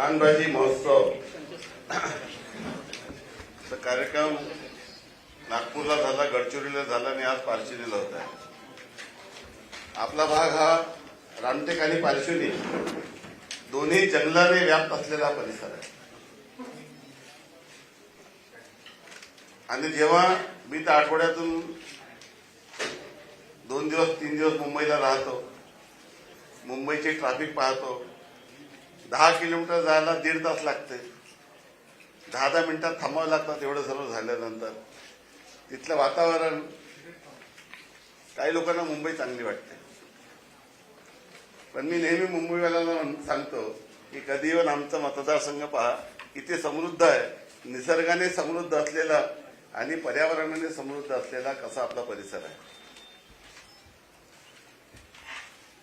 रानभाजी महोत्सव. चा कार्यक्रम नागपूरला झाला गडचिरोलीला झाला आणि आज पारशिवनीला होत आहे. आपला भाग हा रामटेक आणि पारशिवनी दोन्ही जंगलाने व्याप्त असलेला परिसर आहे. आणि जेव्हा मी त्या आठवड्यातून दोन दिवस तीन दिवस मुंबईला राहतो मुंबईची ट्रॅफिक पाहतो दहा किलोमीटर जायला दीड तास लागते. दहा दहा मिनिटात थांबावं लागतात एवढं सर्व झाल्यानंतर. तिथलं वातावरण काही लोकांना मुंबई चांगली वाटते. पण मी नेहमी मुंबईवाल्यांना म्हण- सांगतो की कधी पण आमचा मतदारसंघ पहा इथे समृद्ध आहे. निसर्गाने समृद्ध असलेला आणि पर्यावरणाने समृद्ध असलेला कसा आपला परिसर आहे.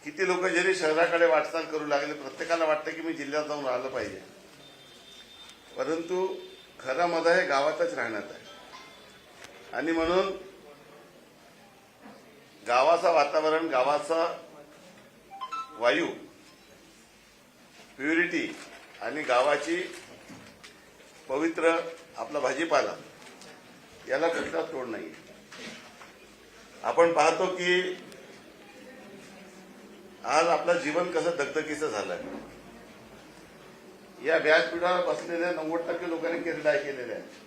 किती लोक जरी शहराकडे वाटचाल करू लागले प्रत्येकाला वाटतं की मी जिल्ह्यात जाऊन राहिलं पाहिजे. परंतु खरा मजा हे गावातच राहण्यात आहे. आणि म्हणून गावाचं वातावरण गावाचा वायू प्युरिटी आणि गावाची पवित्र आपला भाजीपाला याला कुठला तोड नाही आपण पाहतो की आज आपलं जीवन कसं दगदगीचं झालंय. या व्यासपीठावर बसलेल्या नव्वद टक्के लोकांनी किरदाय केलेल्या आहेत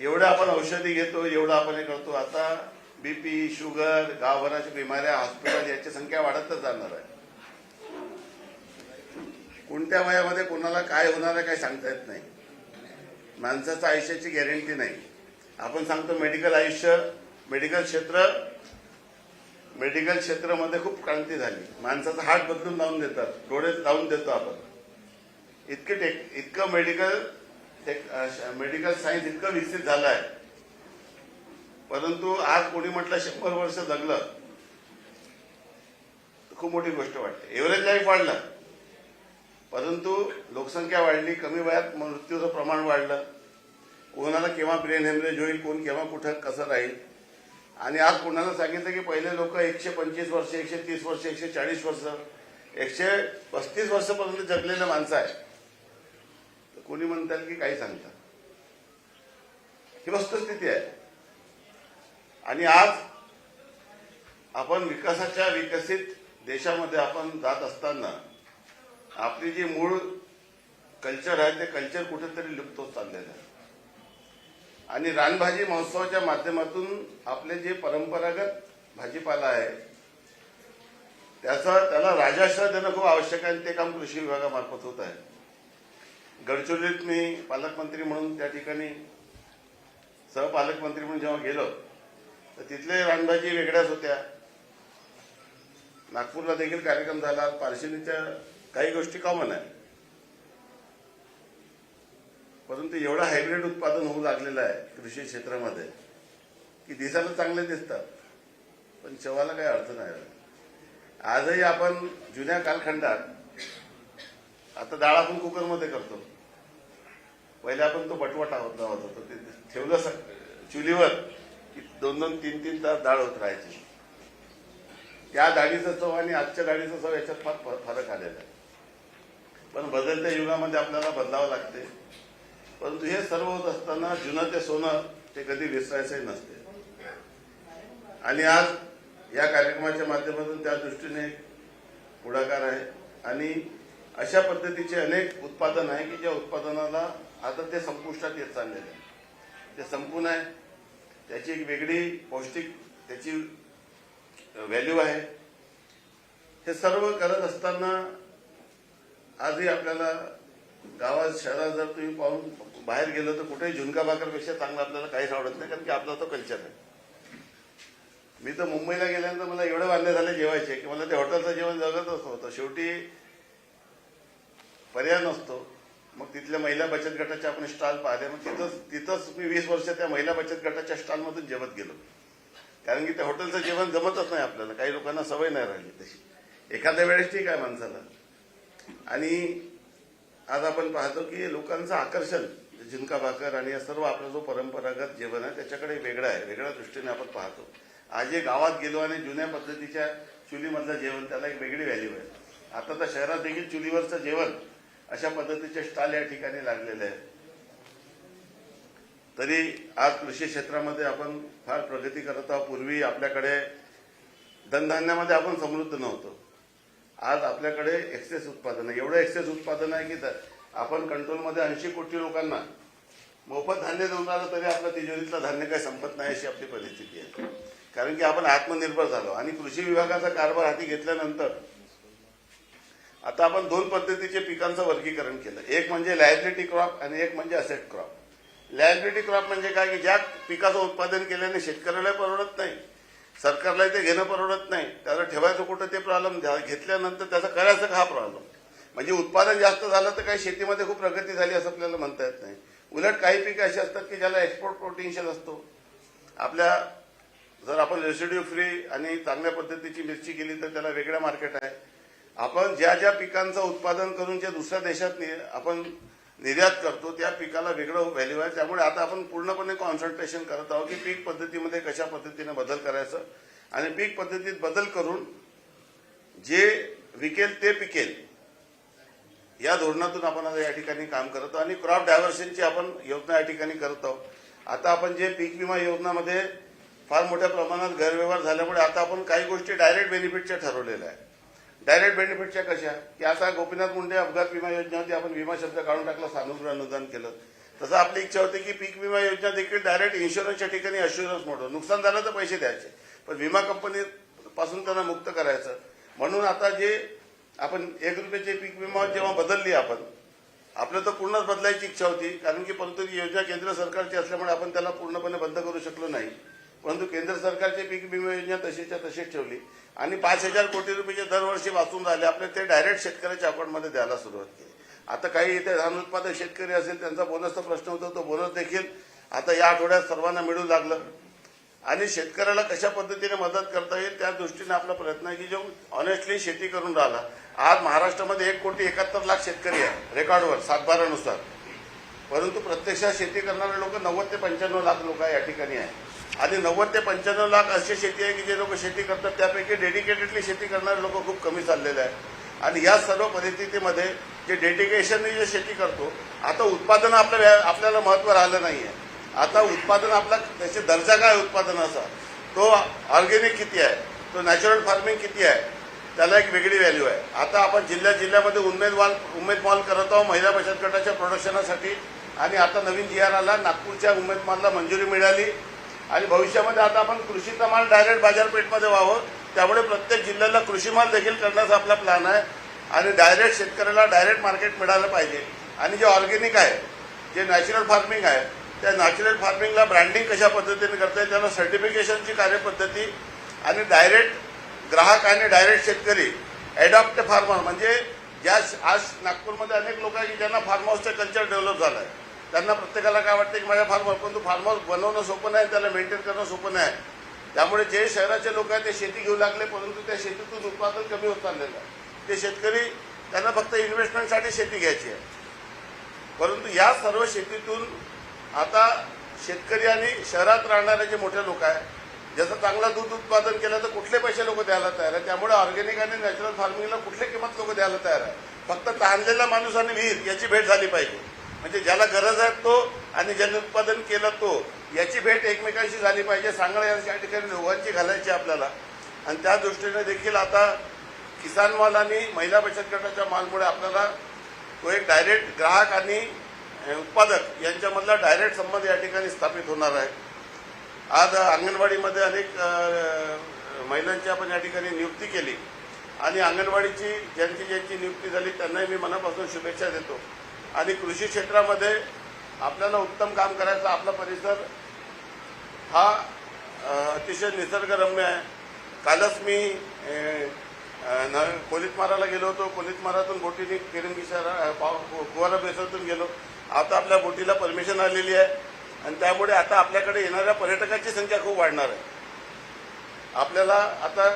एवढं आपण औषधी घेतो एवढं आपण हे करतो. आता बीपी शुगर गावभराच्या बिमाऱ्या हॉस्पिटल याची संख्या वाढतच जाणार आहे. कोणत्या वयामध्ये कोणाला काय होणार आहे काही सांगता येत नाही. माणसाच्या आयुष्याची गॅरंटी नाही. आपण सांगतो मेडिकल आयुष्य मेडिकल क्षेत्र मेडिकल क्षेत्रामध्ये खूप क्रांती झाली. माणसाचा हार्ट बदलून लावून देतात. डोळे लावून देतो आपण. इतके टेक इतकं मेडिकल मेडिकल सायन्स इतकं विकसित झालं आहे परंतु आज कोणी म्हटलं शंभर वर्ष जगलं. खूप मोठी गोष्ट वाटते. एव्हरेज लाईफ वाढलं. परंतु लोकसंख्या वाढली कमी वयात मृत्यूचं प्रमाण वाढलं. कोणाला केव्हा ब्रेन हेमरेज होईल कोण केव्हा कुठं कसं राहील आणि आज कोणाला सांगितलं की पहिले लोक एकशे पंचवीस वर्ष एकशे तीस वर्ष एकशे चाळीस वर्ष एकशे पस्तीस वर्षापर्यंत जगलेलं माणसं आहे तर कोणी म्हणतात की काही सांगतात? ही वस्तुस्थिती आहे. आणि आज आपण विकासाच्या विकसित देशामध्ये आपण जात असताना आपली जी मूळ कल्चर आहे ते कल्चर कुठेतरी लुप्त होत चाललेलं आहे. आणि रानभाजी महोत्सवाच्या माध्यमातून आपले जे परंपरागत भाजीपाला आहे त्याचा त्याला राजाश्रय देणं खूप आवश्यक आहे आणि ते काम कृषी विभागामार्फत होत आहे. गडचिरोलीत मी पालकमंत्री म्हणून त्या ठिकाणी सहपालकमंत्री म्हणून जेव्हा गेलो तर तिथले रानभाजी वेगळ्याच होत्या. नागपूरला देखील कार्यक्रम झाला. पारशिनीच्या काही गोष्टी कॉमन आहे परंतु एवढं हायब्रिड उत्पादन होऊ लागलेलं आहे कृषी क्षेत्रामध्ये की दिसायला चांगले दिसतात. पण चवाला काही अर्थ नाही आजही आपण जुन्या कालखंडात आता डाळ आपण कुकरमध्ये करतो. पहिले आपण तो बटवाटा होत लावत होतो ते ठेवलं स- चुलीवर की दोन दोन तीन तीन तास डाळ होत राहायची. त्या डाळीचं चव आणि आजच्या डाळीचं चव याच्यात फार फरक आलेला आहे. पण बदलत्या युगामध्ये आपल्याला बदलावं लागते. परंतु हे सर्व होत असताना जुनं ते सोनं ते कधी विसरायचंही नसते. आणि आज या कार्यक्रमाच्या माध्यमातून त्या दृष्टीने पुढाकार आहे. आणि अशा पद्धतीचे अनेक उत्पादन आहे की ज्या उत्पादनाला आता ते संपुष्टात येत चाललेलं आहे ते संपून आहे. त्याची एक वेगळी पौष्टिक त्याची व्हॅल्यू आहे. हे सर्व करत असताना आजही आपल्याला गावात शहरात जर तुम्ही पाहून बाहेर गेलो तर कुठेही झुणका भाकरपेक्षा चांगलं आपल्याला काहीच आवडत नाही कारण की आपला तो कल्चर आहे. मी तर मुंबईला गेल्यानंतर मला एवढं वांदे झाले जेवायचे की मला ते हॉटेलचं जेवण जगतच होतं शेवटी पर्याय नसतो. मग तिथल्या महिला बचत गटाचे आपण स्टॉल पाहिले. मग तिथंच तिथंच मी वीस वर्ष त्या महिला बचत गटाच्या स्टॉलमधून जेवत गेलो. कारण की त्या हॉटेलचं जेवण जमतच नाही आपल्याला. काही लोकांना सवय नाही राहिली तशी. एखाद्या वेळेस ठीक आहे माणसाला. आणि आज आपण पाहतो की लोकांचं आकर्षण झुणका भाकर आणि या सर्व आपला जो परंपरागत जेवण आहे त्याच्याकडे वेगळं आहे. वेगळ्या दृष्टीने आपण पाहतो. आज जे गावात गेलो आणि जुन्या पद्धतीच्या चुलीमधलं जेवण त्याला एक वेगळी व्हॅल्यू आहे. आता तर शहरात देखील चुलीवरचं जेवण अशा पद्धतीचे स्टॉल या ठिकाणी लागलेले आहेत. तरी आज कृषी क्षेत्रामध्ये आपण फार प्रगती करत आहोत. पूर्वी आपल्याकडे धनधान्यामध्ये आपण समृद्ध नव्हतो. आज आपल्याकडे एक्सेस उत्पादन आहे. एवढं एक्सेस उत्पादन आहे की आपण कंट्रोलमध्ये ऐंशी कोटी लोकांना मोफत धान्य देऊन राहिलं तरी आपल्या तिजोरीतलं धान्य काही संपत नाही अशी आपली परिस्थिती आहे. कारण की आपण आत्मनिर्भर झालो आणि कृषी विभागाचा कारभार हाती घेतल्यानंतर आता आपण दोन पद्धतीचे पिकांचं वर्गीकरण केलं. एक म्हणजे लायबिलिटी क्रॉप आणि एक म्हणजे असेट क्रॉप लायबिलिटी क्रॉप म्हणजे काय की ज्या पिकाचं उत्पादन केल्याने शेतकऱ्याला परवडत नाही. सरकारला ते घेणं परवडत नाही. त्याला ठेवायचं कुठं ते प्रॉब्लेम घेतल्यानंतर त्याचा करायचं का हा प्रॉब्लेम म्हणजे उत्पादन जास्त झालं तर काही शेतीमध्ये खूप प्रगती झाली असं आपल्याला म्हणता येत नाही. उलट काही पिकं अशी असतात की ज्याला एक्सपोर्ट पोटेन्शियल असतो. आपल्या जर आपण रेसिड्यू फ्री आणि चांगल्या पद्धतीची मिरची केली तर त्याला वेगळं मार्केट आहे. आपण ज्या ज्या पिकांचं उत्पादन करून जे दुसऱ्या देशात आपण निर्यात करतो त्या पिकाला वेगळं व्हॅल्यू आहे. त्यामुळे आता आपण पूर्णपणे कॉन्सन्ट्रेशन करत आहोत की पीक पद्धतीमध्ये कशा पद्धतीने बदल करायचं आणि पीक पद्धतीत बदल करून जे विकेल ते पिकेल या धोरणातून आपण आता या ठिकाणी काम करत आहोत आणि क्रॉप डायव्हर्शनची आपण योजना या ठिकाणी करत आहोत. आता आपण जे पीक विमा योजनामध्ये फार मोठ्या प्रमाणात गैरव्यवहार झाल्यामुळे आता आपण काही गोष्टी डायरेक्ट बेनिफिटच्या ठरवलेल्या आहे डायरेक्ट बेनिफिटच्या कशा की आता गोपीनाथ मुंडे अपघात विमा योजना होती आपण विमा शब्द काढून टाकला सानुग्र अनुदान केलं. तसं आपली इच्छा होती की पीक विमा योजना देखील डायरेक्ट इन्शुरन्सच्या ठिकाणी अश्युरन्स मोठं नुकसान झालं तर पैसे द्यायचे. पण विमा कंपनी पासून त्यांना मुक्त करायचं. म्हणून आता जे आपण एक रुपयाचे पीक विमा जेव्हा बदलली आपण आपलं तर पूर्णच बदलायची इच्छा होती. कारण की परंतु ती योजना केंद्र सरकारची असल्यामुळे आपण त्याला पूर्णपणे बंद करू शकलो नाही. परंतु केंद्र सरकारची पीक विमा योजना तशीच्या तशीच ठेवली. आणि पाच हजार कोटी रुपयाचे दरवर्षी वाचून राहिले. आपले ते डायरेक्ट शेतकऱ्याच्या अकाउंटमध्ये द्यायला सुरुवात केली. आता काही इथे धान उत्पादक शेतकरी असेल त्यांचा बोनसचा प्रश्न होता तो बोनस देखील आता या आठवड्यात सर्वांना मिळू लागलं. आणि शेतकऱ्याला कशा पद्धतीने मदत करता येईल त्या दृष्टीने आपला प्रयत्न आहे की जो ऑनेस्टली शेती करून राहिला. आज महाराष्ट्रामध्ये एक कोटी एकाहत्तर लाख शेतकरी आहे रेकॉर्डवर सातबारानुसार परंतु प्रत्यक्षात शेती करणारे लोक नव्वद ते पंच्याण्णव लाख लोक या ठिकाणी आहे आणि नव्वद ते पंच्याण्णव लाख अशी शेती आहे की जे लोक शेती करतात त्यापैकी डेडिकेटेडली शेती करणारे लोक खूप कमी चाललेले आहेत. आणि या सर्व परिस्थितीमध्ये जे डेडिकेशनने जे शेती करतो आता उत्पादन आपल्या व्या- आपल्याला महत्त्व राहिलं नाही आहे आता उत्पादन आपला त्याचे दर्जा काय उत्पादनाचा? तो ऑर्गेनिक किती आहे? तो नॅचरल फार्मिंग किती आहे? त्याला एक वेगळी व्हॅल्यू आहे. आता आपण जिल्ह्या जिल्ह्यामध्ये उमेदवार उमेदवार करत आहोत महिला बचत गटाच्या प्रोडक्शनासाठी आणि आता नवीन जी आर आला नागपूरच्या उमेदवारला मंजुरी मिळाली. आणि भविष्यामध्ये आता आपण कृषीचा माल डायरेक्ट बाजारपेठमध्ये व्हावं. त्यामुळे प्रत्येक जिल्ह्याला कृषी माल देखील करण्याचा आपला प्लॅन आहे. आणि डायरेक्ट शेतकऱ्याला डायरेक्ट मार्केट मिळालं पाहिजे. आणि जे ऑर्गेनिक आहे जे नॅचरल फार्मिंग आहे त्या नॅचरल फार्मिंगला ब्रँडिंग कशा पद्धतीने करता येईल त्याला सर्टिफिकेशनची कार्यपद्धती आणि डायरेक्ट ग्राहक आणि डायरेक्ट शेतकरी ॲडॉप्ट फार्मर म्हणजे ज्या आज नागपूरमध्ये अनेक लोक आहे की ज्यांना फार्म हाऊसचं कल्चर डेव्हलप झालं आहे त्यांना प्रत्येकाला काय वाटतं की माझ्या फार्म परंतु फार्म हाऊस बनवणं सोपं नाही त्याला मेंटेन करणं सोपं नाही. त्यामुळे जे शहराचे लोक आहेत ते शेती घेऊ लागले परंतु त्या शेतीतून उत्पादन कमी होत चाललेलं आहे. ते शेतकरी त्यांना फक्त इन्व्हेस्टमेंटसाठी शेती घ्यायची आहे. परंतु या सर्व शेतीतून आता शेतकरी आणि शहरात राहणारे जे मोठे लोक आहेत ज्याचं चांगलं दूध उत्पादन केलं तर कुठले पैसे लोक द्यायला तयार आहे त्यामुळे ऑर्गॅनिक आणि नॅचरल फार्मिंगला कुठली किंमत लोक द्यायला तयार आहे फक्त ताणलेला माणूस आणि विहीर याची भेट झाली पाहिजे. म्हणजे ज्याला गरज आहे तो आणि ज्याने उत्पादन केलं तो याची भेट एकमेकांशी झाली पाहिजे. सांगणं या ठिकाणी दोघांची घालायची आपल्याला. आणि त्या दृष्टीने देखील आता किसान माल आणि महिला बचत गटाच्या मालमुळे आपल्याला तो एक डायरेक्ट ग्राहक आणि उत्पादक यांच्यामधला डायरेक्ट संबंध या ठिकाणी स्थापित होणार आहे. आज अंगणवाडीमध्ये अनेक महिलांची आपण या ठिकाणी नियुक्ती केली. आणि अंगणवाडीची ज्यांची ज्यांची नियुक्ती झाली त्यांनाही मी मनापासून शुभेच्छा देतो. आणि कृषी क्षेत्रामध्ये आपल्याला उत्तम काम करायचं आपला परिसर हा अतिशय निसर्गरम्य आहे. कालच मी कोलितमाराला गेलो होतो. कोलितमारातून बोटीने किरंगी शहरा कुवारा बेसरतून गेलो. आता आपल्या बोटीला परमिशन आलेली आहे. आणि त्यामुळे आता आपल्याकडे येणाऱ्या पर्यटकांची संख्या खूप वाढणार आहे. आपल्याला आता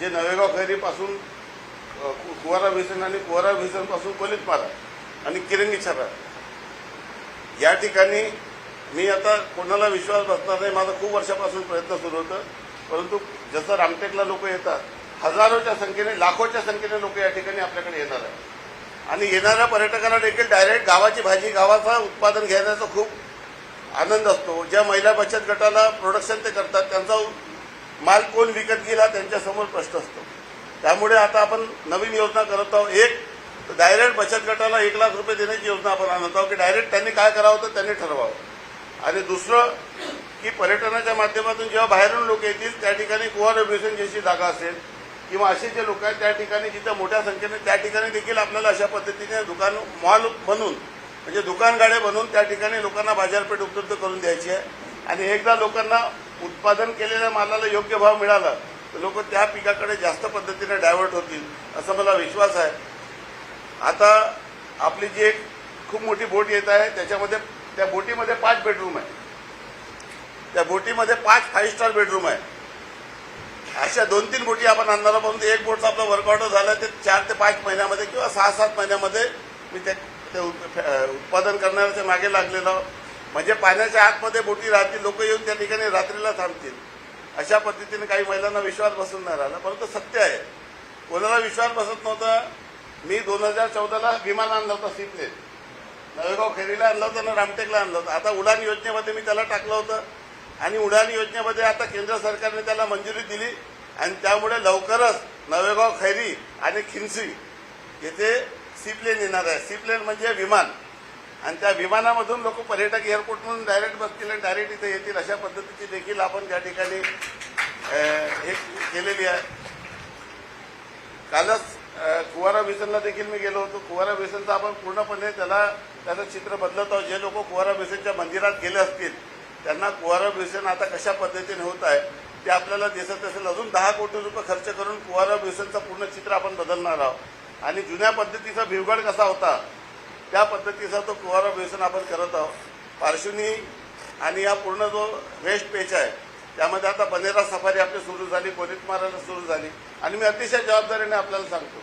जे नवेगाव खैरीपासून कुवारा भिसन आणि कुवारा भिसन कोलितमारा आणि किरणी छापा या ठिकाणी मी आता कोणाला विश्वास बसणार नाही माझा खूप वर्षापासून प्रयत्न सुरू होतं. परंतु जसं रामटेकला लोक येतात हजारोच्या संख्येने लाखोच्या संख्येने लोक या ठिकाणी आपल्याकडे येणार आहेत. आणि येणाऱ्या पर्यटकांना देखील डायरेक्ट गावाची भाजी गावाचा उत्पादन घेण्याचा खूप आनंद असतो. ज्या महिला बचत गटाला प्रोडक्शन ते करतात त्यांचा माल कोण विकत गेला त्यांच्यासमोर प्रश्न असतो. त्यामुळे आता आपण नवीन योजना करत आहोत. एक तर डायरेक्ट बचत गटाला एक लाख रुपये देण्याची योजना आपण आणत आहोत की डायरेक्ट त्यांनी काय करावं तर त्यांनी ठरवावं. आणि दुसरं की पर्यटनाच्या माध्यमातून जेव्हा बाहेरून लोक येतील त्या ठिकाणी कोऑर्डिनेशन ज्याची जागा असेल किंवा असे जे लोक आहेत त्या ठिकाणी जिथं मोठ्या संख्येने त्या ठिकाणी देखील आपल्याला अशा पद्धतीने दुकान मॉल बनून म्हणजे दुकान गाड्या बनवून त्या ठिकाणी लोकांना बाजारपेठ उपलब्ध करून द्यायची आहे. आणि एकदा लोकांना उत्पादन केलेल्या मालाला योग्य भाव मिळाला तर लोक त्या पिकाकडे जास्त पद्धतीने डायव्हर्ट होतील असा मला विश्वास आहे. आता आपली जी एक खूप मोठी बोट येत आहे त्याच्यामध्ये त्या बोटीमध्ये पाच बेडरूम आहे. त्या बोटीमध्ये पाच फाईव्ह स्टार बेडरूम आहे. अशा दोन तीन बोटी आपण आणणार आहोत परंतु एक बोटचा आपला वर्कआउट झाला ते चार ते पाच महिन्यामध्ये किंवा सहा सात महिन्यामध्ये मी ते ते उत्पादन करणाऱ्याच्या मागे लागलेलो म्हणजे पाण्याच्या आतमध्ये बोटी राहतील लोक येऊन त्या ठिकाणी रात्रीला थांबतील. अशा पद्धतीने काही महिलांना विश्वास बसून नाही राहिला परंतु सत्य आहे. कोणाला विश्वास बसत नव्हता मी दोन हजार चौदाला विमान आणलं होतं सीप्लेन नवेगाव खेरीला आणलं होतं ना रामटेकला आणलं होतं. आता उडान योजनेमध्ये मी त्याला टाकलं होतं. आणि उडान योजनेमध्ये आता केंद्र सरकारने त्याला मंजुरी दिली. आणि त्यामुळे लवकरच नवेगाव खैरी आणि खिंसी येथे सीप्लेन येणार आहे. सीप्लेन म्हणजे विमान. आणि त्या विमानामधून लोक पर्यटक एअरपोर्टमधून डायरेक्ट बसतील आणि डायरेक्ट इथे येतील. अशा पद्धतीची देखील आपण त्या ठिकाणी हे केलेली आहे. कालच कुवारा बेसनला देखील मी गेलो होतो. कुवारा बेसनचा आपण पूर्णपणे त्याला त्याचं चित्र बदलत आहोत. जे लोक कुवारा बेसनच्या मंदिरात गेले असतील त्यांना कुवारा बेसन आता कशा पद्धतीने होत आहे ते आपल्याला दिसत असेल. अजून दहा कोटी रुपये खर्च करून कुवारा बेसनचं पूर्ण चित्र आपण बदलणार आहोत. आणि जुन्या पद्धतीचा भिवगड कसा होता त्या पद्धतीचा तो कुवारा बेसन आपण करत आहोत. पार्श्वनी आणि हा पूर्ण जो वेस्ट पेच आहे त्यामध्ये आता बनेरा सफारी आपली सुरू झाली पोलीस मारायला सुरू झाली. आणि मी अतिशय जबाबदारीने आपल्याला सांगतो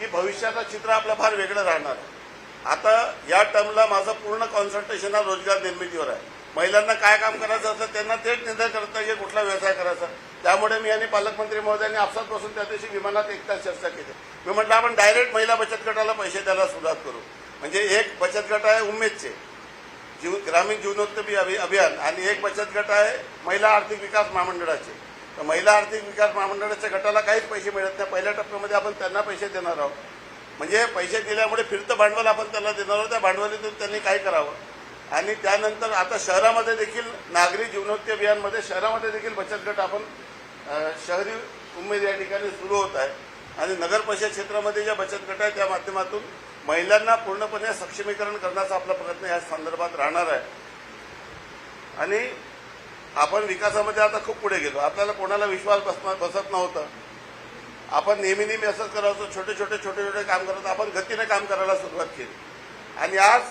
की भविष्याचं चित्र आपलं फार वेगळं राहणार. आहे. आता या टर्मला माझं पूर्ण कॉन्सन्ट्रेशन हा रोजगार निर्मितीवर आहे. महिलांना काय काम करायचं असतं त्यांना थेट निर्णय करता येईल कुठला व्यवसाय करायचा. त्यामुळे मी आणि पालकमंत्री महोदयांनी आपसात बसून त्या दिवशी विमानात एक तास चर्चा केली. मी म्हटलं आपण डायरेक्ट महिला बचत गटाला पैसे द्यायला सुरुवात करू. म्हणजे एक बचत गट आहे उमेदचे. जीव ग्रामीण जीवनोत्तमी अभि- अभियान. आणि एक बचत गट आहे महिला आर्थिक विकास महामंडळाचे. तर महिला आर्थिक विकास महामंडळाच्या गटाला काहीच पैसे मिळत नाही. पहिल्या टप्प्यामध्ये आपण त्यांना पैसे देणार आहोत. म्हणजे पैसे दिल्यामुळे फिरतं भांडवल आपण त्यांना देणार आहोत. त्या भांडवलीतून त्यांनी काय करावं? आणि त्यानंतर आता शहरामध्ये देखील नागरी जीवनोत्ती अभियानमध्ये शहरामध्ये देखील बचत गट आपण शहरी उमेद या ठिकाणी सुरू होत आहे. आणि नगर परिषद क्षेत्रामध्ये ज्या बचत गट आहे त्या माध्यमातून महिलांना पूर्णपणे सक्षमीकरण करण्याचा आपला प्रयत्न या संदर्भात राहणार आहे. आणि आपण विकासामध्ये आता खूप पुढे गेलो. आपल्याला कोणाला विश्वास बसणार बसत नव्हता. आपण नेहमी नेहमी असंच करायचो छोटे छोटे छोटे छोटे काम करत आपण गतीने काम करायला सुरुवात केली. आणि आज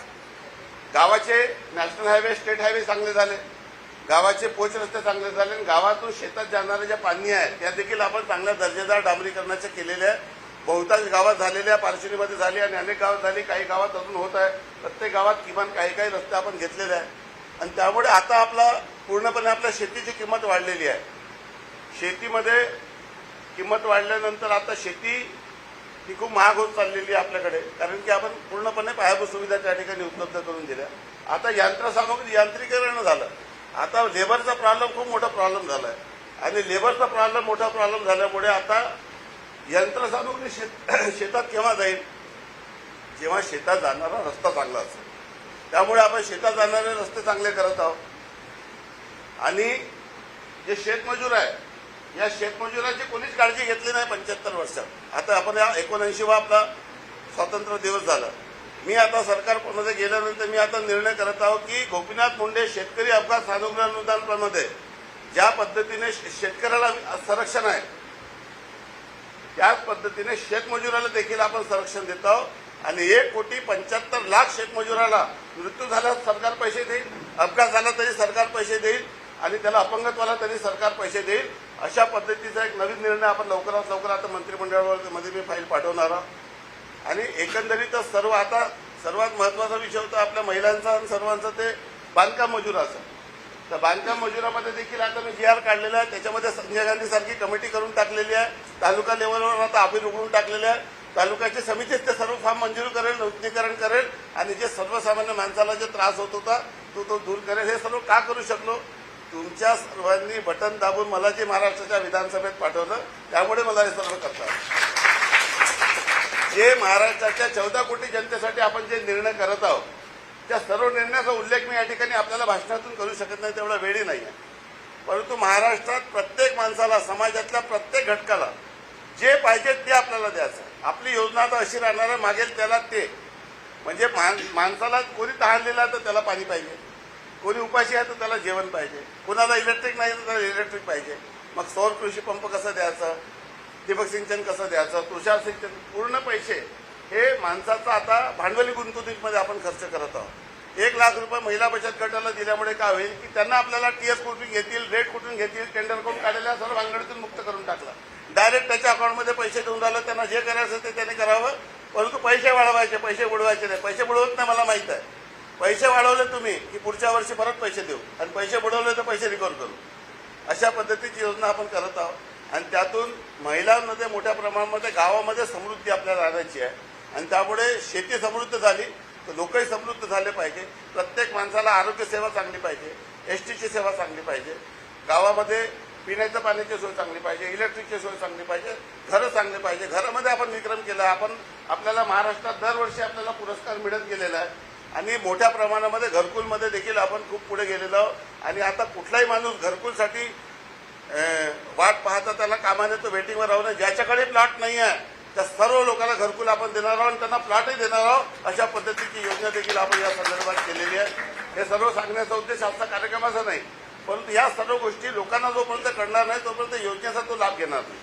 गावाचे नॅशनल हायवे स्टेट हायवे चांगले झाले. गावाचे पोच रस्ते चांगले झाले. आणि गावातून शेतात जाणाऱ्या ज्या पाणी आहे त्या देखील आपण चांगल्या दर्जेदार डांबरीकरणाच्या केलेल्या आहे बहुतांश गावात झालेल्या पार्श्वनीमध्ये झाली आणि अनेक गावात झाली. काही गावात अजून होत आहे. प्रत्येक गावात किमान काही काही रस्ते आपण घेतलेले आहे आणि त्यामुळे आता आपला पूर्णपणे आपल्या शेतीची किंमत वाढलेली आहे. शेतीमध्ये किंमत वाढल्यानंतर आता शेती ही खूप महाग होत चाललेली आहे आपल्याकडे. कारण की आपण पूर्णपणे पायाभूत सुविधा त्या ठिकाणी उपलब्ध करून दिल्या. आता यंत्रसामग्री यांत्रिकीकरण झालं. आता लेबरचा प्रॉब्लेम खूप मोठा प्रॉब्लेम झाला आहे आणि लेबरचा प्रॉब्लेम मोठा प्रॉब्लेम झाल्यामुळे आता यंत्रसामग्री शेत शेतात केव्हा जाईल? जेव्हा शेतात जाणारा रस्ता चांगला असेल. त्यामुळे आपण शेतात जाणारे रस्ते चांगले करत आहोत. आणि जे शेतमजूर आहे या शेतमजुराची कोणीच काळजी घेतली नाही पंच्याहत्तर वर्षात. आता आपण या एकोणऐंशीवा आपला स्वातंत्र्य दिवस झाला. मी आता सरकारमध्ये गेल्यानंतर मी आता निर्णय करत आहोत की गोपीनाथ मुंडे शेतकरी अपघात सानुग्रह अनुदानप्रमाणे ज्या पद्धतीने शे- शेतकऱ्याला संरक्षण आहे त्याच पद्धतीने शेतमजुराला देखील आपण संरक्षण देत आहोत. आणि एक कोटी पंच्याहत्तर लाख शेतमजुराला मृत्यू झाल्यास सरकार पैसे देईल अपघात झाला तरी सरकार पैसे देईल. आणि त्याला अपंगत्वाला तरी सरकार पैसे देईल. अशा पद्धतीचा एक नवीन निर्णय आपण लवकरात लवकर आता मंत्रिमंडळामध्ये मी फाईल पाठवणार आहोत. आणि एकंदरीतच सर्व आता सर्वात महत्त्वाचा विषय होता आपल्या महिलांचा आणि सर्वांचा ते बांधकाम मजुराचं. तर बांधकाम मजुरामध्ये देखील आता मी जी आर काढलेला आहे. त्याच्यामध्ये संजय गांधी सारखी कमिटी करून टाकलेली आहे. तालुका लेवलवर आता अभिर उघडून टाकलेले आहे. तालुक्याचे समितीच ते सर्व फॉर्म मंजूर करेल नूतनीकरण करेल आणि जे सर्वसामान्य माणसाला जे त्रास होत होता तो तो दूर करेल. हे सर्व का करू शकलो? तुमच्या सर्वांनी बटन दाबून मला जे महाराष्ट्राच्या विधानसभेत पाठवलं त्यामुळे मला हे सर्व करतात. जे महाराष्ट्राच्या चौदा कोटी जनतेसाठी आपण जे निर्णय करत आहोत त्या सर्व निर्णयाचा उल्लेख मी या ठिकाणी आपल्याला भाषणातून करू शकत नाही तेवढा वेळही नाही आहे. परंतु महाराष्ट्रात प्रत्येक माणसाला समाजातल्या प्रत्येक घटकाला जे पाहिजे ते आपल्याला द्यायचं आपली योजना तर अशी राहणार आहे मागेल त्याला ते. म्हणजे माणसाला कोणी तहानलेला आहे तर त्याला पाणी पाहिजे. कोणी उपाशी आहे तर त्याला जेवण पाहिजे. कोणाला इलेक्ट्रिक नाही तर त्याला इलेक्ट्रिक पाहिजे. मग सौर कृषी पंप कसं द्यायचं? ठिबक सिंचन कसं द्यायचं? तुषार सिंचन पूर्ण पैसे. हे माणसाचं आता भांडवली गुंतवणुकीमध्ये आपण खर्च करत आहोत. एक लाख रुपये महिला बचत गटाला दिल्यामुळे काय होईल की त्यांना आपल्याला टीएस कुठून घेतील रेट कुठून घेतील टेंडर करून काढलेल्या सर्व भानगडीतून मुक्त करून टाकला. डायरेक्ट त्याच्या अकाउंटमध्ये पैसे देऊन राहिलं त्यांना जे करायचं ते त्याने करावं. परंतु पैसे वाढवायचे पैसे बुडवायचे नाही. पैसे बुडवत नाही मला माहीत आहे. पैसे वाढवले तुम्ही की पुढच्या वर्षी परत पैसे देऊ? आणि पैसे बुडवले तर पैसे रिकवर करू. अशा पद्धतीची योजना आपण करत आहोत. आणि त्यातून महिलांमध्ये मोठ्या प्रमाणामध्ये गावामध्ये समृद्धी आपल्याला आणायची आहे. आणि त्यामुळे शेती समृद्ध झाली तर लोकही समृद्ध झाले पाहिजे. प्रत्येक माणसाला आरोग्य सेवा चांगली पाहिजे एस टीची सेवा चांगली पाहिजे. गावामध्ये पिण्याच्या पाण्याची सोय चांगली पाहिजे इलेक्ट्रिकची सोय चांगली पाहिजे घरं चांगली पाहिजे. घरामध्ये आपण विक्रम केला आपण आपल्याला महाराष्ट्रात दरवर्षी आपल्याला पुरस्कार मिळत गेलेला आहे. आणि मोठ्या प्रमाणामध्ये घरकुलमध्ये देखील आपण खूप पुढे गेलेलो आहोत. आणि आता कुठलाही माणूस घरकुलसाठी वाट पाहता त्याला कामाने तो वेटिंगवर राहू नये. ज्याच्याकडे प्लॉट नाही आहे त्या सर्व लोकांना घरकुल आपण देणार आहोत आणि त्यांना प्लॉटही देणार आहोत. अशा पद्धतीची योजना देखील आपण या संदर्भात केलेली आहे. हे सर्व सांगण्याचा उद्देश आजचा कार्यक्रमाचा नाही परंतु या सर्व गोष्टी लोकांना जोपर्यंत कळणार नाही तोपर्यंत योजनेचा तो लाभ घेणार नाही.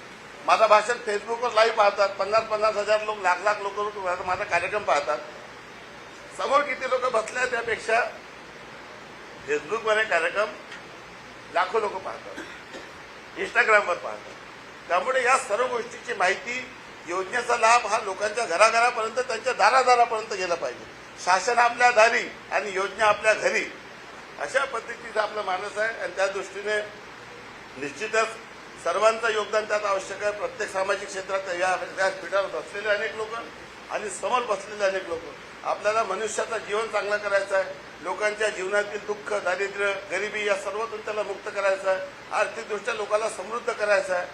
माझा भाषण फेसबुकवर लाईव्ह पाहतात. पन्नास पन्नास हजार लोक लाख लाख लोक माझा कार्यक्रम पाहतात. समोर किती लोक बसल्या त्यापेक्षा फेसबुकवर कार्यक्रम लाखो लोक पाहतात. इंस्टाग्रामवर पाहतात. त्यामुळे या सर्व गोष्टीची माहिती योजनेचा लाभ हा लोकांच्या घराघरापर्यंत त्यांच्या दारादारापर्यंत गेला पाहिजे. शासन आपल्या दारी आणि योजना आपल्या घरी. अशा पद्धतीचा आपला मानस आहे आणि त्या दृष्टीने निश्चितच सर्वांचं योगदान त्यात आवश्यक आहे. प्रत्येक सामाजिक क्षेत्रात या व्यासपीठावर बसलेले अनेक लोक आणि समोर बसलेले अनेक लोक. आपल्याला मनुष्याचं जीवन चांगलं करायचं आहे. लोकांच्या जीवनातील दुःख दारिद्र्य गरिबी या सर्वातून त्याला मुक्त करायचं आहे. आर्थिकदृष्ट्या लोकांना समृद्ध करायचं आहे.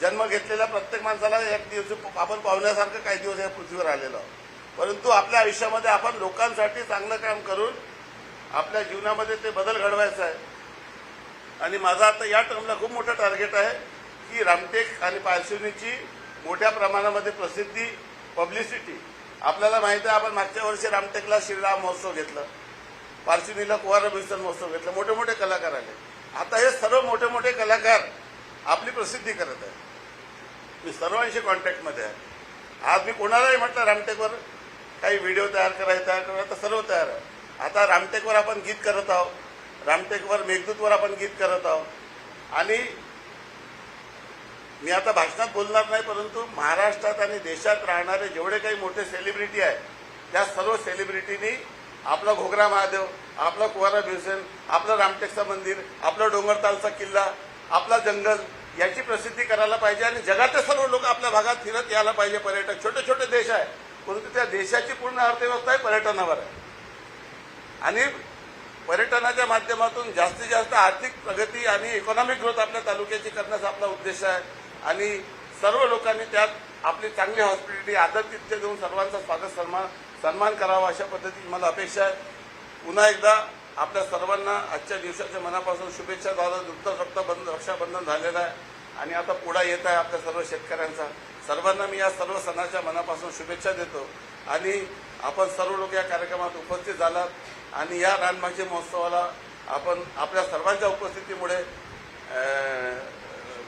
जन्म घेतलेल्या प्रत्येक माणसाला एक दिवस आपण पाहुण्यासारखं काही दिवस या पृथ्वीवर आलेलो परंतु आपल्या आयुष्यामध्ये आपण लोकांसाठी चांगलं काम करून आपल्या जीवनामध्ये ते बदल घडवायचा आहे. आणि माझा आता या टर्मला खूप मोठं टार्गेट आहे की रामटेक आणि पालशिवनीची मोठ्या प्रमाणामध्ये प्रसिद्धी पब्लिसिटी आपल्याला माहिती आहे आपण मागच्या वर्षी रामटेकला श्रीराम महोत्सव घेतलं. पारशिवनीला कुवारा बिसन महोत्सव घेतलं. मोठे मोठे कलाकार आले. आता हे सर्व मोठे मोठे कलाकार आपली प्रसिद्धी करत आहेत. मी सर्वांशी कॉन्टॅक्टमध्ये आहे. आज मी कोणालाही म्हटलं रामटेकवर काही व्हिडिओ तयार करायचा तयार करायचा सर्व तयार आहे. आता रामटेकवर आपण गीत करत आहोत. रामटेकवर मेघदूतवर आपण गीत करत आहोत. आणि मी आता भाषणात बोलणार नाही परंतु महाराष्ट्रात आणि देशात राहणारे जेवढे काही मोठे सेलिब्रिटी आहेत त्या सर्व सेलिब्रिटीनी आपला घोगरा महादेव आपला कुवारा भीमसेन आपलं रामटेकचं मंदिर आपला डोंगरतालचा किल्ला आपला जंगल याची प्रसिद्धी करायला पाहिजे आणि जगातले सर्व लोक आपल्या भागात फिरत यायला पाहिजे. पर्यटक छोटे छोटे देश आहे परंतु त्या देशाची पूर्ण अर्थव्यवस्था ही पर्यटनावर आहे. आणि पर्यटनाच्या माध्यमातून जास्तीत जास्त आर्थिक प्रगती आणि इकॉनॉमिक ग्रोथ आपल्या तालुक्याची करण्याचा आपला उद्देश आहे. आणि सर्व लोकांनी त्यात आपली चांगली हॉस्पिटॅलिटी आदरतिथ्य देऊन सर्वांचा स्वागत सन्मान सन्मान करावा अशा पद्धतीची मला अपेक्षा आहे. पुन्हा एकदा आपल्या सर्वांना आजच्या दिवसाच्या मनापासून शुभेच्छा दादा दुग्ध रक्तबंध रक्षाबंधन झालेलं आहे. आणि आता पुढा येत आहे आपल्या सर्व शेतकऱ्यांचा. सर्वांना मी या सर्व सणाच्या मनापासून शुभेच्छा देतो. आणि आपण सर्व लोक या कार्यक्रमात उपस्थित झालात. आणि या रानभाजी महोत्सवाला आपण आपल्या सर्वांच्या उपस्थितीमुळे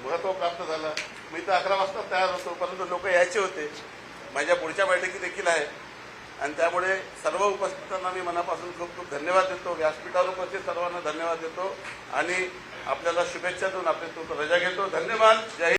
महत्त्व प्राप्त झालं. मी तर अकरा वाजता तयार होतो परंतु लोक यायचे होते. माझ्या पुढच्या बैठकी देखील आहे. आणि त्यामुळे सर्व उपस्थितांना मी मनापासून खूप खूप धन्यवाद देतो. व्यासपीठावर उपस्थित सर्वांना धन्यवाद देतो. आणि आपल्याला शुभेच्छा देऊन आपली तो रजा घेतो. धन्यवाद. जय